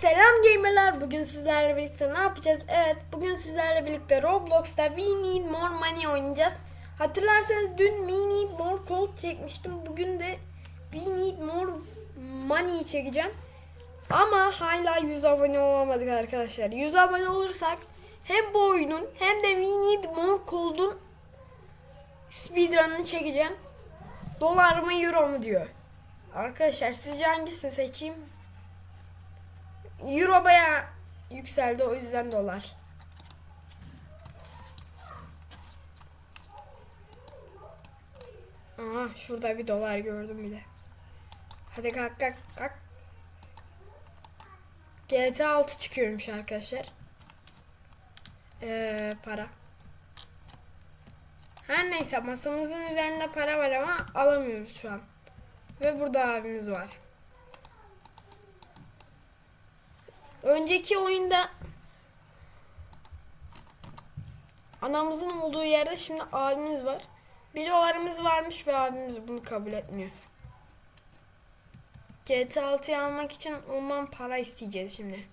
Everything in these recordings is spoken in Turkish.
Selam gamerlar. Bugün sizlerle birlikte ne yapacağız? Evet, bugün sizlerle birlikte Roblox'ta We Need More Money oynayacağız. Hatırlarsanız dün We Need More Gold çekmiştim. Bugün de We Need More Money çekeceğim. Ama hala 100 abone olamadık arkadaşlar. 100 abone olursak hem bu oyunun hem de We Need More Gold'un speedrun'ını çekeceğim. Dolar mı euro mu diyor. Arkadaşlar sizce hangisini seçeyim? Euro baya yükseldi o yüzden dolar. Aha şurada bir dolar gördüm bir de. Hadi kalk kalk kalk. GTA 6 çıkıyormuş arkadaşlar. Ee, para. Her neyse masamızın üzerinde para var ama alamıyoruz şu an. Ve burada abimiz var. Önceki oyunda anamızın olduğu yerde şimdi abimiz var. Bir dolarımız varmış ve abimiz bunu kabul etmiyor. GTA 6'yı almak için ondan para isteyeceğiz şimdi.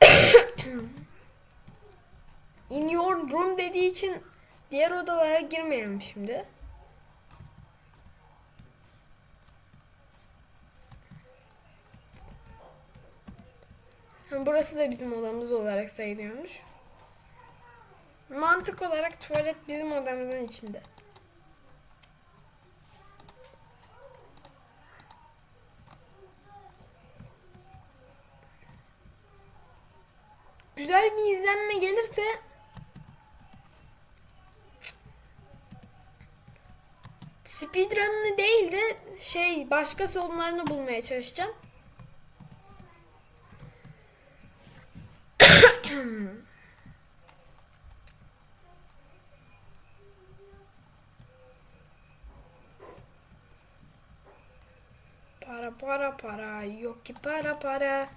In your room dediği için diğer odalara girmeyelim şimdi. Burası da bizim odamız olarak sayılıyormuş. Mantık olarak tuvalet bizim odamızın içinde. Güzel bir izlenme gelirse speedrun'ını değil de şey başka sonlarını bulmaya çalışacağım. Para para para yok ki para para.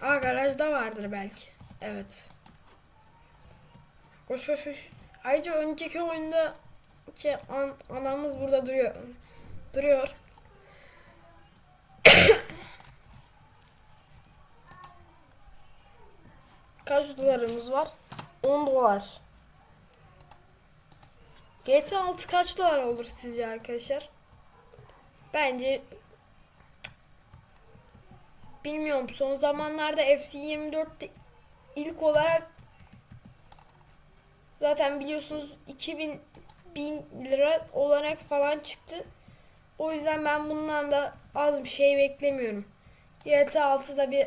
Aa garajda vardır belki. Evet. Koş koş koş. Ayrıca önceki oyunda ki an, anamız burada duruyor. Duruyor. Kaç dolarımız var? 10 dolar. GTA 6 kaç dolar olur sizce arkadaşlar? Bence bilmiyorum. Son zamanlarda FC 24 ilk olarak zaten biliyorsunuz 2000 bin lira olarak falan çıktı. O yüzden ben bundan da az bir şey beklemiyorum. GTA 6'da bir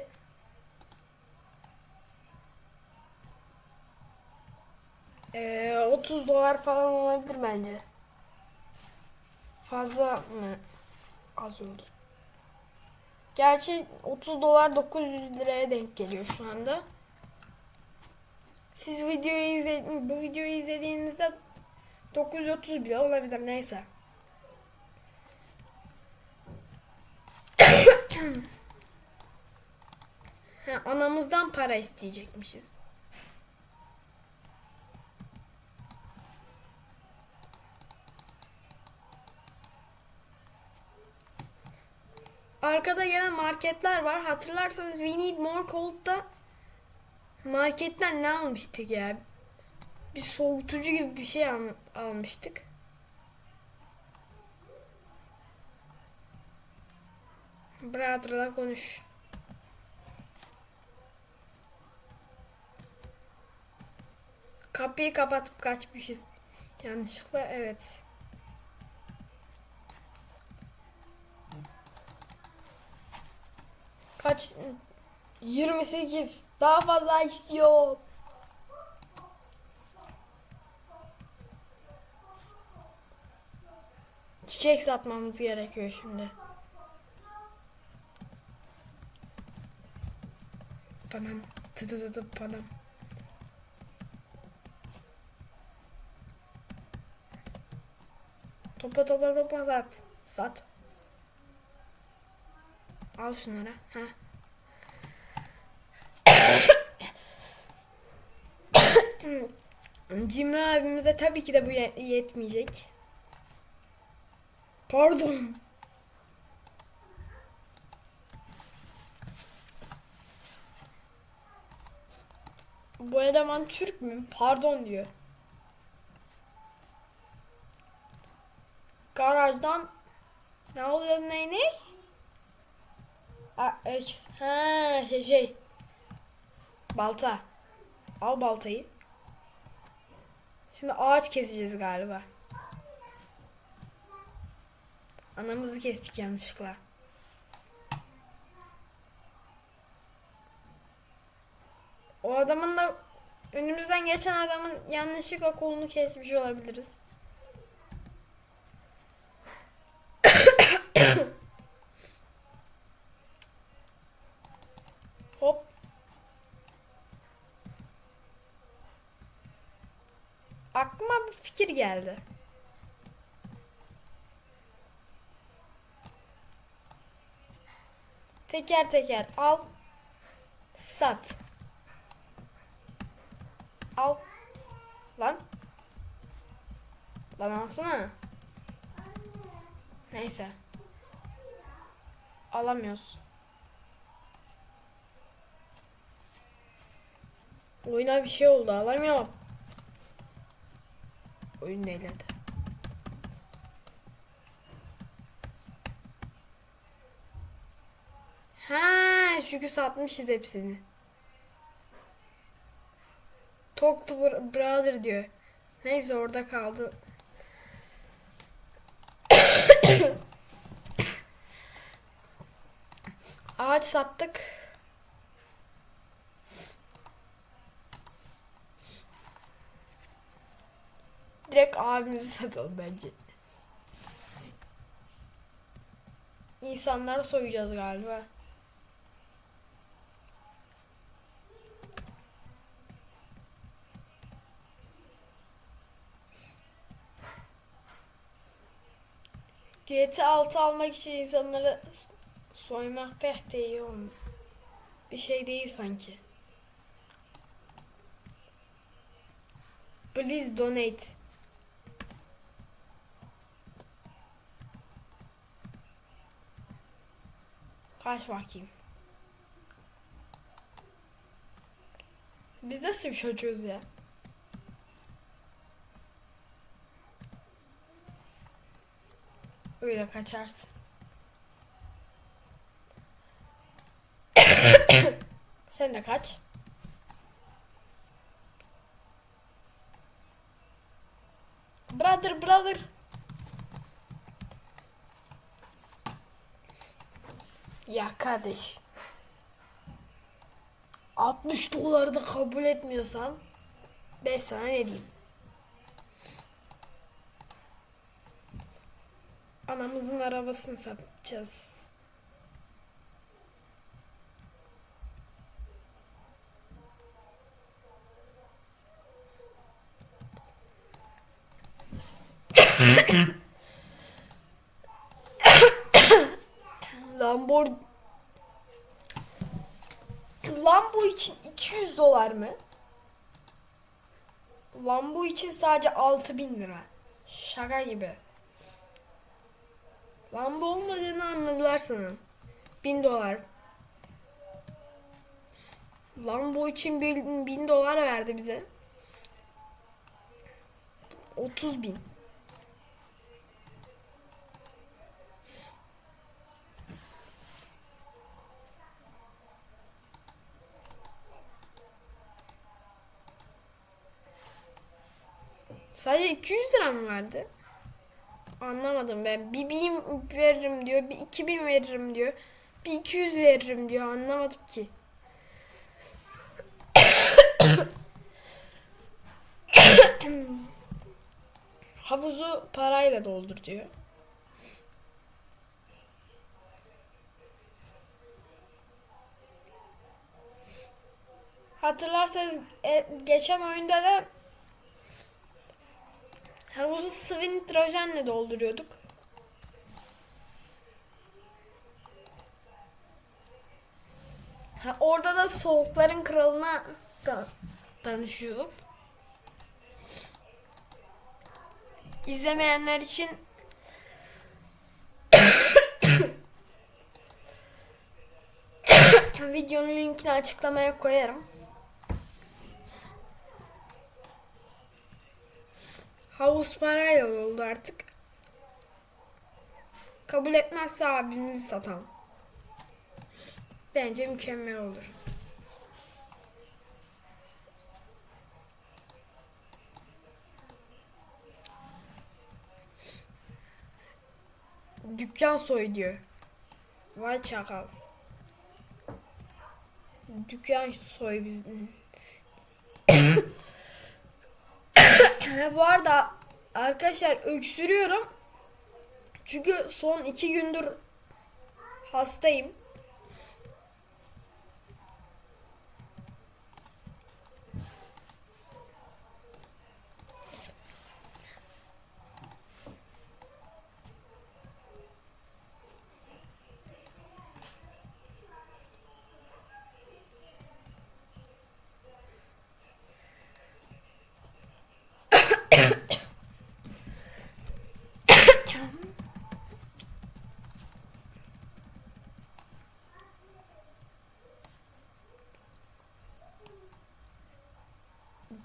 Ee, 30 dolar falan olabilir bence. Fazla mı? Az oldu. Gerçi 30 dolar 900 liraya denk geliyor şu anda. Siz videoyu izle bu videoyu izlediğinizde 930 bile olabilir neyse. ha, anamızdan para isteyecekmişiz. Arkada yine marketler var. Hatırlarsanız We Need More Cold'da marketten ne almıştık ya? Bir soğutucu gibi bir şey al- almıştık. Brother'la konuş. Kapıyı kapatıp kaçmışız. Yanlışlıkla evet. Kaç? 28. Daha fazla istiyor. Çiçek satmamız gerekiyor şimdi. Panam. Tı tı tı tı panam. Topla topla topla sat. Sat. Al şunları. Ha. Cimri abimize tabii ki de bu ye- yetmeyecek. Pardon. Bu eleman Türk mü? Pardon diyor. Garajdan ne oluyor ne ne? A, X. Ha şey şey. Balta. Al baltayı. Şimdi ağaç keseceğiz galiba. Anamızı kestik yanlışlıkla. O adamın da önümüzden geçen adamın yanlışlıkla kolunu kesmiş olabiliriz. Hop. Aklıma bir fikir geldi. Teker teker al. Sat. Al. Lan. Lan alsana. Neyse. Alamıyoruz. Oyuna bir şey oldu alamıyorum. Oyun neyledi? Ha, çünkü satmışız hepsini. Talk to br- brother diyor. Neyse orada kaldı. Ağaç sattık. Direkt abimizi satalım bence. İnsanları soyacağız galiba. GT 6 almak için insanları soymak pek de iyi. Bir şey değil sanki. Please donate. Kaç bakayım. Biz nasıl bir çocuğuz ya? Öyle kaçarsın. Sen de kaç. Brother brother. Ya kardeş. 60 doları da kabul etmiyorsan ben sana ne diyeyim? Anamızın arabasını satacağız. Lambor Lambo için 200 dolar mı? Lambo için sadece 6000 lira. Şaka gibi. Lambo olmadığını anladılar sanırım. 1000 dolar. Lambo için 1000 dolar verdi bize. 30 bin. Sadece 200 lira mı verdi? Anlamadım ben. Bir bin veririm diyor, bir 2000 veririm diyor. Bir 200 veririm diyor. Anlamadım ki. Havuzu parayla doldur diyor. Hatırlarsanız e, geçen oyunda da Havuzu sıvı nitrojenle dolduruyorduk. Ha, orada da soğukların kralına da danışıyorduk. İzlemeyenler için videonun linkini açıklamaya koyarım. Havuz parayla oldu artık. Kabul etmezse abimizi satalım. Bence mükemmel olur. Dükkan soy diyor. Vay çakal. Dükkan soy bizim. Bu arada arkadaşlar öksürüyorum. Çünkü son iki gündür hastayım.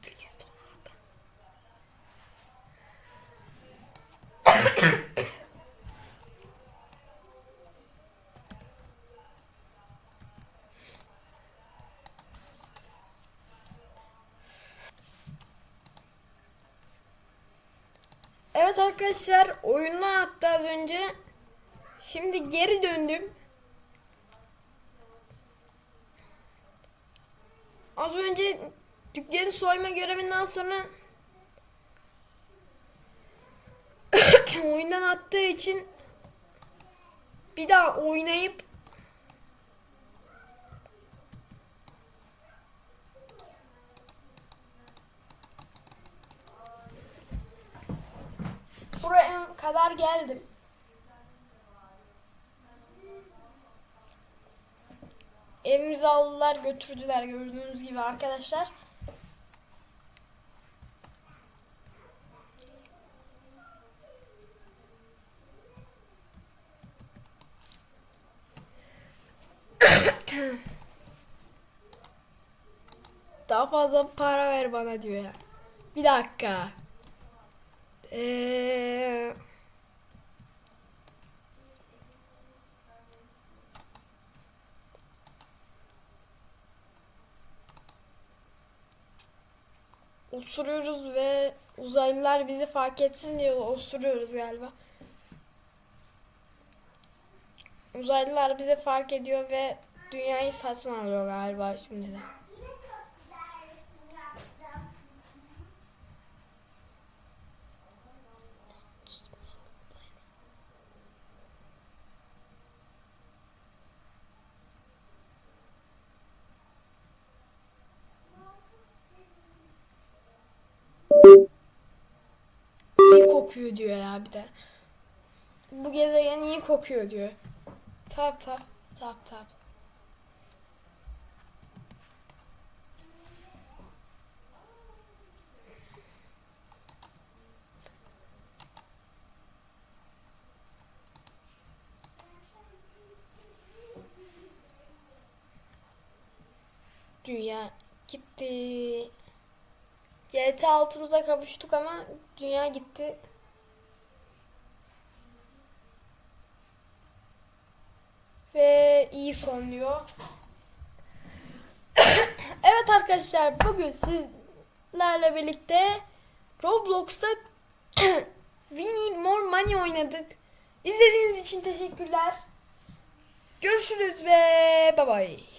Please don't. Evet arkadaşlar oyundan attı az önce. Şimdi geri döndüm. Az önce dükkanı soyma görevinden sonra oyundan attığı için bir daha oynayıp buraya kadar geldim. Evimizi aldılar götürdüler gördüğünüz gibi arkadaşlar. Daha fazla para ver bana diyor ya. Bir dakika. Eee... Osuruyoruz ve uzaylılar bizi fark etsin diye osuruyoruz galiba. Uzaylılar bizi fark ediyor ve dünyayı satın alıyor galiba şimdi de. İyi kokuyor diyor ya bir de. Bu gezegen iyi kokuyor diyor. Tap tap tap tap. Dünya gitti. GT altımıza kavuştuk ama dünya gitti. Ve iyi son evet arkadaşlar bugün sizlerle birlikte Roblox'ta We Need More Money oynadık. İzlediğiniz için teşekkürler. Görüşürüz ve bye bye.